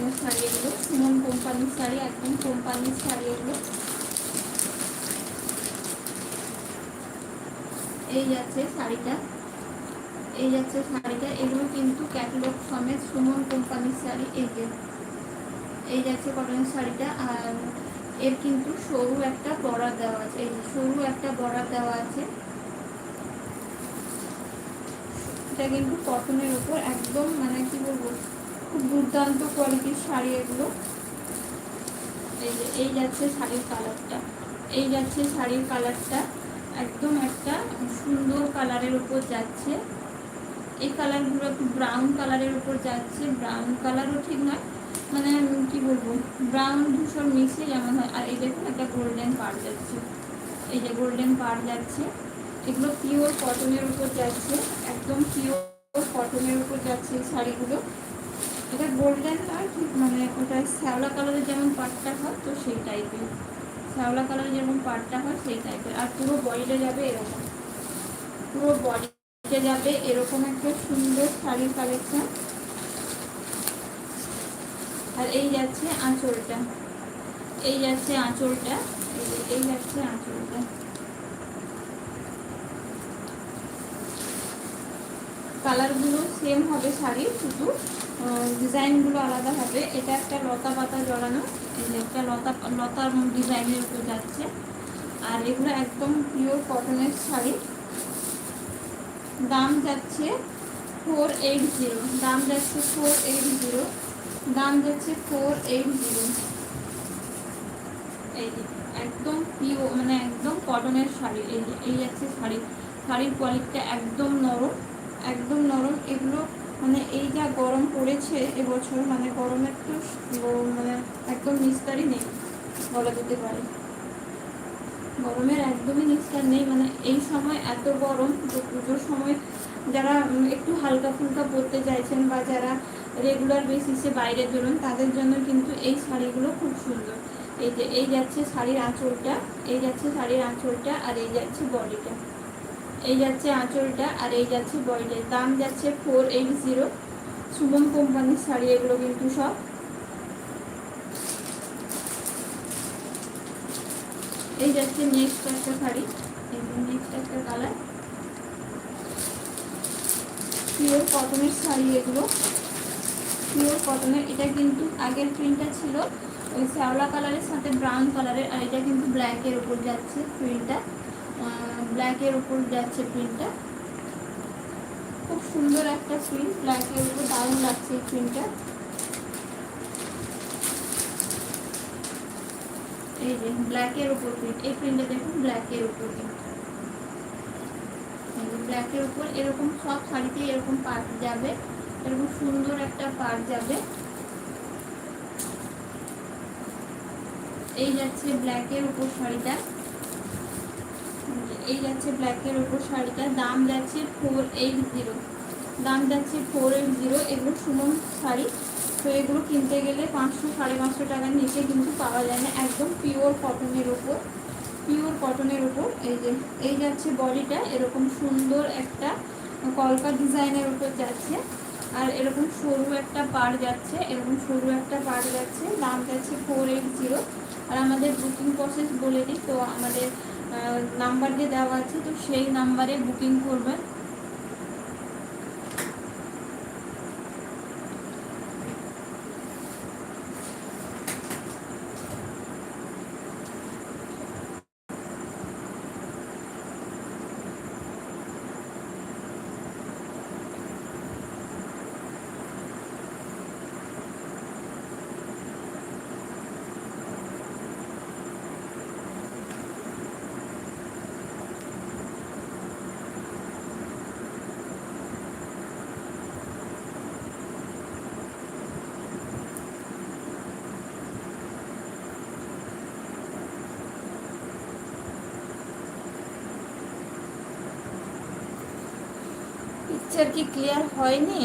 কটনের শাড়ি এগুলো। সুমন কোম্পানির শাড়ি, একদম কোম্পানির শাড়ি এগুলো। এই যাচ্ছে শাড়িটা। এই যাচ্ছে শাড়িটা। এগুলো কিন্তু ক্যাটালগ সমেত সুমন কোম্পানির শাড়ি, এই যে। এই যাচ্ছে কটনের শাড়িটা। আর এর কিন্তু সরু একটা বর্ডার দেওয়া আছে। এই সরু একটা বর্ডার দেওয়া আছে। এটা কিন্তু কটনের উপর একদম মানে কি দুর্দান্ত কোয়ালিটির শাড়ি এগুলো। এই যে, এই যাচ্ছে শাড়ির কালারটা এই যাচ্ছে শাড়ির কালারটা একদম একটা সুন্দর কালারের উপর যাচ্ছে। এই কালারগুলো ব্রাউন কালারের উপর যাচ্ছে। ব্রাউন কালারও ঠিক নয়। মানে কি বলব ব্রাউন ধূসর মিশে যেমন হয়। আর এই দেখুন একটা গোল্ডেন পার যাচ্ছে। এই যে গোল্ডেন পার যাচ্ছে। এগুলো পিওর কটনের উপর যাচ্ছে। একদম পিওর কটনের উপর যাচ্ছে এই শাড়িগুলো। এটা গোল্ডেন আর মানে ওটা শ্যাওলা কালারের যেমন পাটটা হয়, তো সেই টাইপের শ্যাওলা কালারের যেমন পাটটা হয়, সেই টাইপের আর পুরো বডিটা যাবে এরকম। পুরো বডিতে যাবে এরকম একটা সুন্দর শাড়ির কালেকশন আর এই যাচ্ছে আঁচলটা। এই যাচ্ছে আঁচলটা। এই যাচ্ছে আঁচলটা। কালারগুলো সেম হবে শাড়ি শুধু ডিজাইনগুলো আলাদা হবে। এটা একটা লতা পাতা জড়ানো একটা লতা, লতার ডিজাইনের উপর যাচ্ছে। আর এগুলো একদম পিওর কটনের শাড়ি। দাম যাচ্ছে ফোর এইট জিরো দাম যাচ্ছে ফোর এইট জিরো দাম যাচ্ছে ফোর এইট জিরো এই একদম পিওর মানে একদম কটনের শাড়ি, এই এই যাচ্ছে শাড়ি। শাড়ির কোয়ালিটিটা একদম নরম। একদম নরম। এগুলো মানে এই যা গরম পড়েছে এবছর মানে গরমের একটু মানে একদম নিস্তারই নেই বলা যেতে পারে। গরমের একদমই নিস্তার নেই মানে এই সময় এত গরম পুজোর সময় যারা একটু হালকা ফুলকা পরতে চাইছেন বা যারা রেগুলার বেসিসে বাইরে বেরোন, তাদের জন্য কিন্তু এই শাড়িগুলো খুব সুন্দর। এই যে, এই যাচ্ছে শাড়ির আঁচলটা, এই যাচ্ছে শাড়ির আঁচলটা আর এই যাচ্ছে বডিটা এই যাচ্ছে আঁচলটা আর এই যাচ্ছে বডিটা দাম যাচ্ছে ফোর এইট জিরো শুভম কোম্পানির শাড়ি, এগুলো কিন্তু সব। এই যাচ্ছে নেক্সট একটা শাড়ি। নেক্সট একটা কালার পিওর কটনের শাড়ি এগুলো। পিওর কটনের এটা কিন্তু আগের প্রিন্টটা ছিল। ওই শ্যাওলা কালারের সাথে ব্রাউন কালারের আর এটা কিন্তু ব্ল্যাকের উপর যাচ্ছে প্রিন্টটা ব্ল্যাকের উপর যাচ্ছে প্রিন্টটা খুব সুন্দর একটা প্রিন্ট ব্ল্যাকের উপর দারুণ লাগছে এই প্রিন্টটা এই যে ব্ল্যাকের উপর প্রিন্ট এই প্রিন্টটা দেখুন ব্ল্যাকের উপর প্রিন্ট ব্ল্যাকের উপর এরকম সব শাড়িতে এরকম পাট যাবে, এরকম সুন্দর একটা পাট যাবে। এই যাচ্ছে ব্ল্যাকের উপর শাড়িটা। এই যাচ্ছে ব্ল্যাকের ওপর শাড়িটা। দাম যাচ্ছে ফোর এইট জিরো দাম যাচ্ছে ফোর এইট জিরো এগুলো সুমন শাড়ি। তো এগুলো কিনতে গেলে পাঁচশো, সাড়ে পাঁচশো টাকার নিচে কিন্তু পাওয়া যায় না। একদম পিওর কটনের উপর। পিওর কটনের ওপর এই যে, এই যাচ্ছে বডিটা। এরকম সুন্দর একটা কলকা ডিজাইনের উপর যাচ্ছে। আর এরকম সরু একটা পার যাচ্ছে। এরকম সরু একটা পার যাচ্ছে। দাম যাচ্ছে ফোর এইট জিরো আর আমাদের বুকিং প্রসেস বলে দিই। তো আমাদের নাম্বার দিয়ে দেওয়া আছে তো সেই নাম্বারে বুকিং করবেন। পিকচার কি ক্লিয়ার হয়নি